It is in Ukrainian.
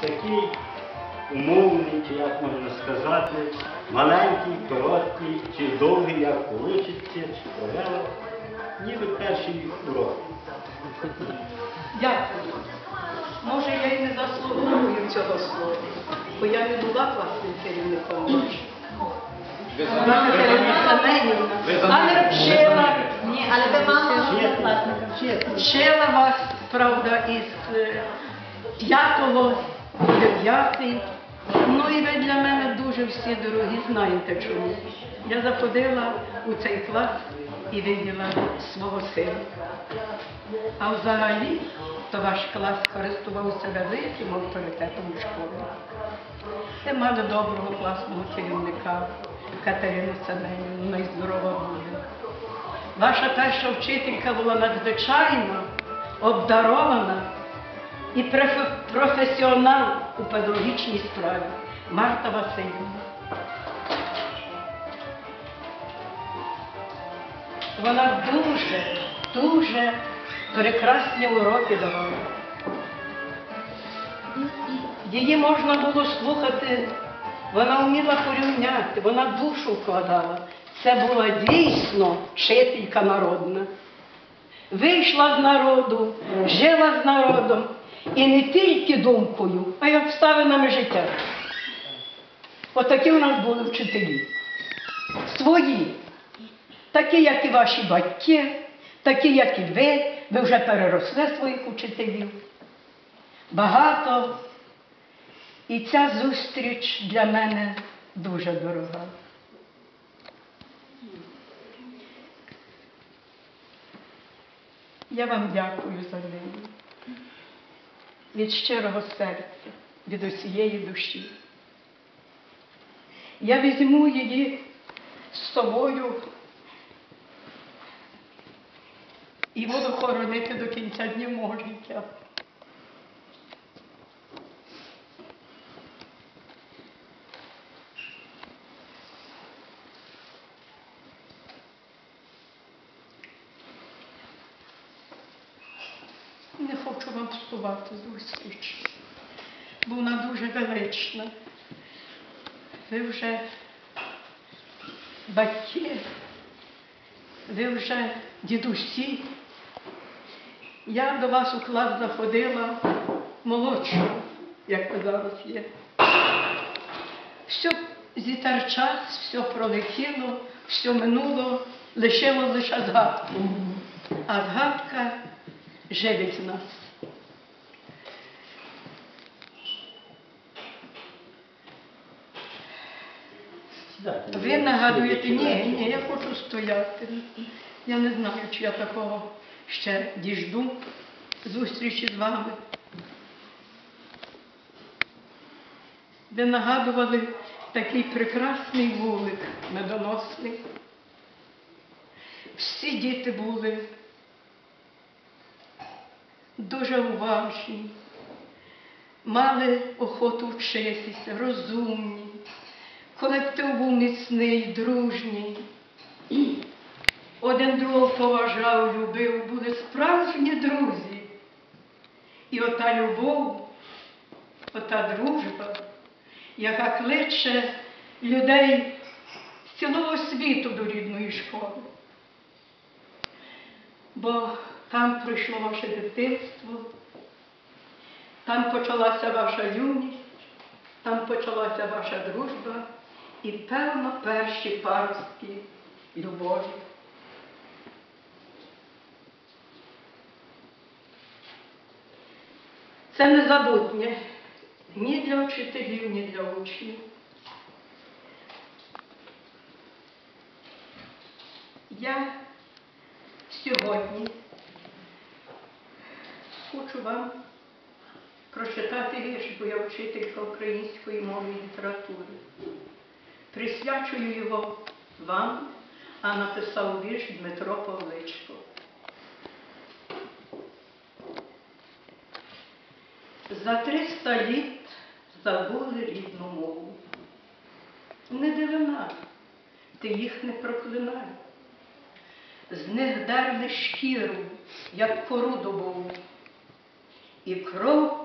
Такий умовний, чи як можна сказати, маленький, короткий, чи довгий, як вийде, чи провела, ніби перший урок. Дякую. Може, я й не заслуговую цього слова, бо я не була класним керівником. Вона але вчила, Ні, але ви вчителько. вчила вас, правда, із е, п'ятого дев'ятий. Ну і ви для мене дуже всі дорогі, знаєте чому. Я заходила у цей клас і виділа свого сина. А взагалі, то ваш клас користувався великим авторитетом у школі. Ви мали доброго класного керівника Катерину Семенівну, ну і буде. Ваша перша вчителька була надзвичайно обдарована і професіонал у педагогічній справі Марта Васильівна. Вона дуже, дуже прекрасні уроки давала. Її можна було слухати, вона вміла порівняти, вона душу вкладала. Це була дійсно вчителька народна. Вийшла з народу, жила з народом і не тільки думкою, а й обставинами життя. Отакі у нас були вчителі. Свої, такі, як і ваші батьки, такі, як і ви, ви вже переросли своїх учителів. Багато. І ця зустріч для мене дуже дорога. Я вам дякую за неї. Від щирого серця, від усієї душі. Я візьму її з собою і буду хоронити до кінця днів мого життя. Не псувати зустріч, бо вона дуже велична. Ви вже батьки, ви вже дідусі. Я до вас у клас заходила молодшу, як ви зараз є. Все зітер все пролетіло, все минуло, лишило лише згадку. А згадка живить в нас. Ви нагадуєте, ні, ні, я хочу стояти. Я не знаю, чи я такого ще діжду зустрічі з вами. Ви нагадували такий прекрасний вулик медоносний. Всі діти були дуже уважні, мали охоту вчитися, розумні. Колектив був міцний, дружній. Один другого поважав, любив, були справжні друзі. І ота любов, ота дружба, яка кличе людей з цілого світу до рідної школи. Бо там пройшло ваше дитинство, там почалася ваша юність, там почалася ваша дружба і, певно, перші паростки любові. Це незабутнє ні для вчителів, ні для учнів. Я сьогодні хочу вам прочитати вірш, бо я вчителька української мови і літератури. Присвячую його вам, а написав вірш Дмитро Павличко. За триста літ забули рідну мову. Не дивина, ти їх не проклинай. З них дерли шкіру, як кору добову, і кров